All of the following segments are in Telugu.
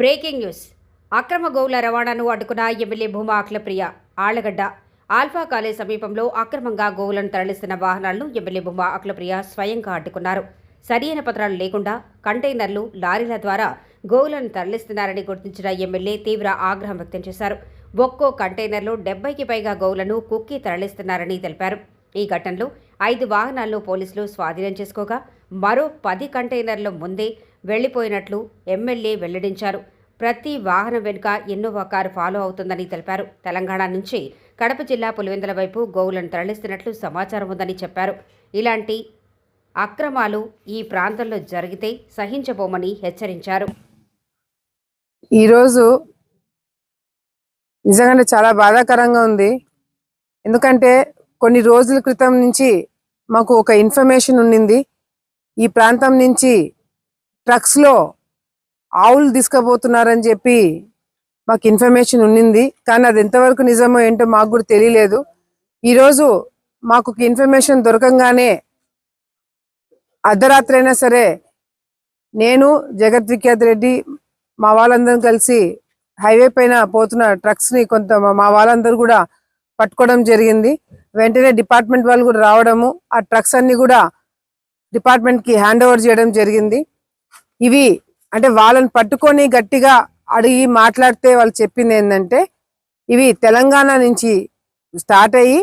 Breaking news. అక్రమ గోవుల రవాణాను అడ్డుకున్న MLA Bhuma Akhilapriya Allagadda. Alpha college సమీపంలో అక్రమంగా గోవులను తరలిస్తున్న వాహనాలను ఎమ్మెల్యే భూమా అఖిలప్రియ స్వయంగా అడ్డుకున్నారు. సరియైన పత్రాలు లేకుండా కంటైనర్లు లారీల ద్వారా గోవులను తరలిస్తున్నారని గుర్తించిన ఎమ్మెల్యే తీవ్ర ఆగ్రహం వ్యక్తం చేశారు. ఒక్కో కంటైనర్లో డెబ్బైకి పైగా గోవులను కుక్కి తరలిస్తున్నారని తెలిపారు. ఈ ఘటనలో ఐదు వాహనాలను పోలీసులు స్వాధీనం చేసుకోగా మరో పది కంటైనర్లు ముందే వెళ్ళిపోయినట్లు ఎమ్మెల్యే వెల్లడించారు. ప్రతి వాహనం వెనుక ఇన్నోవా కారు ఫాలో అవుతుందని తెలిపారు. తెలంగాణ నుంచి కడప జిల్లా పులివెందుల వైపు గోవులను తరలిస్తున్నట్లు సమాచారం ఉందని చెప్పారు. ఇలాంటి అక్రమాలు ఈ ప్రాంతంలో జరిగితే సహించబోమని హెచ్చరించారు. ఈరోజు నిజంగానే చాలా బాధాకరంగా ఉంది. ఎందుకంటే కొన్ని రోజుల క్రితం నుంచి మాకు ఒక ఇన్ఫర్మేషన్ ఉండింది. ఈ ప్రాంతం నుంచి ట్రక్స్లో ఆవులు తీసుకుపోతున్నారని చెప్పి మాకు ఇన్ఫర్మేషన్ ఉన్నింది. కానీ అది ఎంతవరకు నిజమో ఏంటో మాకు కూడా తెలియలేదు. ఈరోజు మాకు ఇన్ఫర్మేషన్ దొరకంగానే అర్ధరాత్రి అయినా సరే నేను జగత్ విఖ్యాత్ రెడ్డి మా వాళ్ళందరం కలిసి హైవే పైన పోతున్న ట్రక్స్ని కొంత మా- వాళ్ళందరూ కూడా పట్టుకోవడం జరిగింది. వెంటనే డిపార్ట్మెంట్ వాళ్ళు కూడా రావడము ఆ ట్రక్స్ అన్ని కూడా డిపార్ట్మెంట్కి హ్యాండ్ ఓవర్ చేయడం జరిగింది. ఇవి అంటే వాళ్ళని పట్టుకొని గట్టిగా అడిగి మాట్లాడితే వాళ్ళు చెప్పింది ఏంటంటే ఇవి తెలంగాణ నుంచి స్టార్ట్ అయ్యి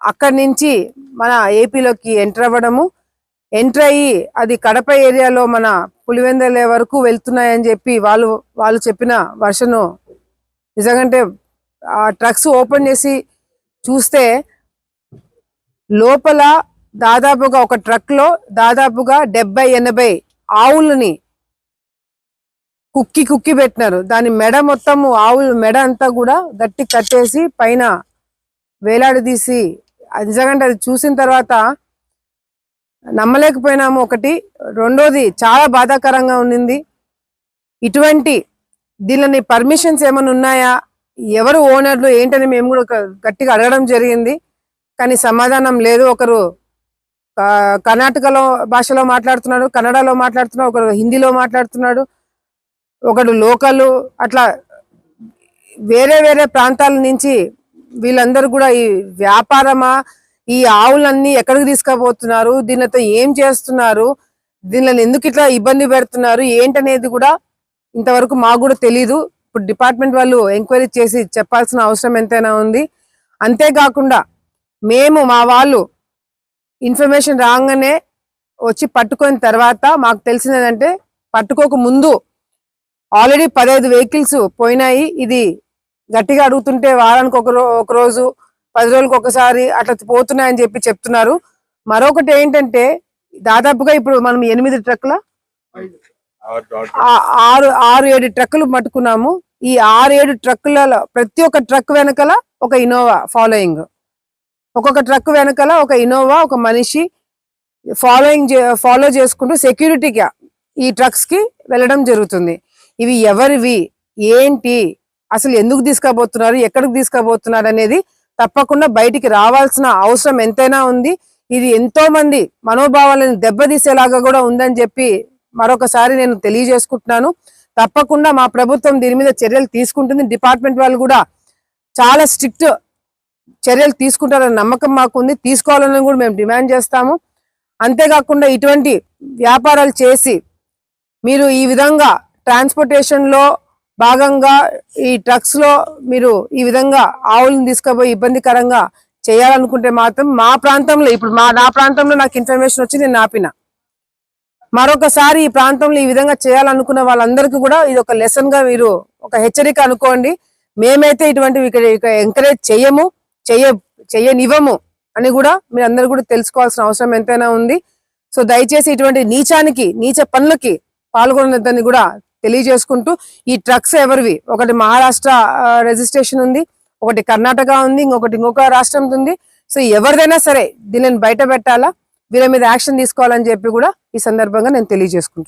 అక్కడి నుంచి మన ఏపీలోకి ఎంటర్ అవ్వడము ఎంటర్ అయ్యి అది కడప ఏరియాలో మన పులివెందల వరకు వెళ్తున్నాయని చెప్పి వాళ్ళు వాళ్ళు చెప్పిన వర్షను నిజంగంటే ఆ ట్రక్స్ ఓపెన్ చేసి చూస్తే లోపల దాదాపుగా ఒక ట్రక్లో దాదాపుగా డెబ్బై ఎనభై ఆవులని కుక్కి కుక్కి పెట్టినారు. దాని మెడ మొత్తం ఆవుల మెడ అంతా కూడా గట్టి కట్టేసి పైన వేలాడదీసి అది నిజంగా అది చూసిన తర్వాత నమ్మలేకపోయినాము. ఒకటి. రెండోది చాలా బాధాకరంగా ఉండింది. ఇటువంటి దీనిని పర్మిషన్స్ ఏమైనా ఉన్నాయా? ఎవరు ఓనర్లు ఏంటని మేము కూడా గట్టిగా అడగడం జరిగింది. కానీ సమాధానం లేదు. ఒకరు కర్ణాటకలో భాషలో మాట్లాడుతున్నాడు కన్నడలో మాట్లాడుతున్నాడు ఒకరు హిందీలో మాట్లాడుతున్నాడు. ఒకడు లోకల్ అట్లా వేరే వేరే ప్రాంతాల నుంచి వీళ్ళందరూ కూడా ఈ వ్యాపారమా ఈ ఆవులన్నీ ఎక్కడికి తీసుకుపోతున్నారు దీనితో ఏం చేస్తున్నారు దీనిని ఎందుకు ఇట్లా ఇబ్బంది పెడుతున్నారు ఏంటనేది కూడా ఇంతవరకు మాకు కూడా తెలీదు. ఇప్పుడు డిపార్ట్మెంట్ వాళ్ళు ఎంక్వైరీ చేసి చెప్పాల్సిన అవసరం ఎంతైనా ఉంది. అంతేకాకుండా మేము మా వాళ్ళు ఇన్ఫర్మేషన్ రాగానే వచ్చి పట్టుకున్న తర్వాత మాకు తెలిసినదంటే పట్టుకోక ముందు ఆల్రెడీ పదహైదు వెహికల్స్ పోయినాయి. ఇది గట్టిగా అడుగుతుంటే వారానికి ఒక ఒక రోజు పది రోజులకు ఒకసారి అట్లా పోతున్నాయని చెప్పి చెప్తున్నారు. మరొకటి ఏంటంటే దాదాపుగా ఇప్పుడు మనం ఎనిమిది ట్రక్ల ఆరు ఆరు ఏడు ట్రక్కులు పట్టుకున్నాము. ఈ ఆరు ఏడు ట్రక్కులలో ప్రతి ఒక్క ట్రక్ వెనకాల ఒక ఇన్నోవా ఫాలోయింగ్. ఒక్కొక్క ట్రక్ వెనకాల ఒక ఇన్నోవా ఒక మనిషి ఫాలోయింగ్ ఫాలో చేసుకుంటూ సెక్యూరిటీగా ఈ ట్రక్స్కి వెళ్ళడం జరుగుతుంది. ఇవి ఎవరివి? ఏంటి? అసలు ఎందుకు తీసుకుపోతున్నారు? ఎక్కడికి తీసుకుపోతున్నారు అనేది తప్పకుండా బయటికి రావాల్సిన అవసరం ఎంతైనా ఉంది. ఇది ఎంతో మంది మనోభావాలను దెబ్బతీసేలాగా కూడా ఉందని చెప్పి మరొకసారి నేను తెలియజేసుకుంటున్నాను. తప్పకుండా మా ప్రభుత్వం దీని మీద చర్యలు తీసుకుంటుంది. డిపార్ట్మెంట్ వాళ్ళు కూడా చాలా స్ట్రిక్ట్ చర్యలు తీసుకుంటారన్న నమ్మకం మాకు ఉంది తీసుకోవాలని కూడా మేము డిమాండ్ చేస్తాము. అంతేకాకుండా ఇటువంటి వ్యాపారాలు చేసి మీరు ఈ విధంగా ట్రాన్స్పోర్టేషన్లో భాగంగా ఈ ట్రక్స్లో మీరు ఈ విధంగా ఆవులను తీసుకుపోయి ఇబ్బందికరంగా చేయాలనుకుంటే మాత్రం మా ప్రాంతంలో ఇప్పుడు మా నా ప్రాంతంలో నాకు ఇన్ఫర్మేషన్ వచ్చి నేను ఆపిన. మరొకసారి ఈ ప్రాంతంలో ఈ విధంగా చేయాలనుకున్న వాళ్ళందరికీ కూడా ఇది ఒక లెసన్గా మీరు ఒక హెచ్చరిక అనుకోండి. మేమైతే ఇటువంటివి ఇక్కడ ఎంకరేజ్ చెయ్యము చెయ్య చెయ్యనివ్వము అని కూడా మీరు అందరు కూడా తెలుసుకోవాల్సిన అవసరం ఎంతైనా ఉంది. సో దయచేసి ఇటువంటి నీచానికి నీచ పనులకి పాల్గొనదని కూడా తెలియజేసుకుంటూ ఈ ట్రక్స్ ఎవరివి? ఒకటి మహారాష్ట్ర రిజిస్ట్రేషన్ ఉంది ఒకటి కర్ణాటక ఉంది ఇంకొకటి ఇంకొక రాష్ట్రం ఉంది. సో ఎవరిదైనా సరే దీనిని బయట పెట్టాలా? వీళ్ళ మీద యాక్షన్ తీసుకోవాలని చెప్పి కూడా ఈ సందర్భంగా నేను తెలియజేసుకుంటున్నాను.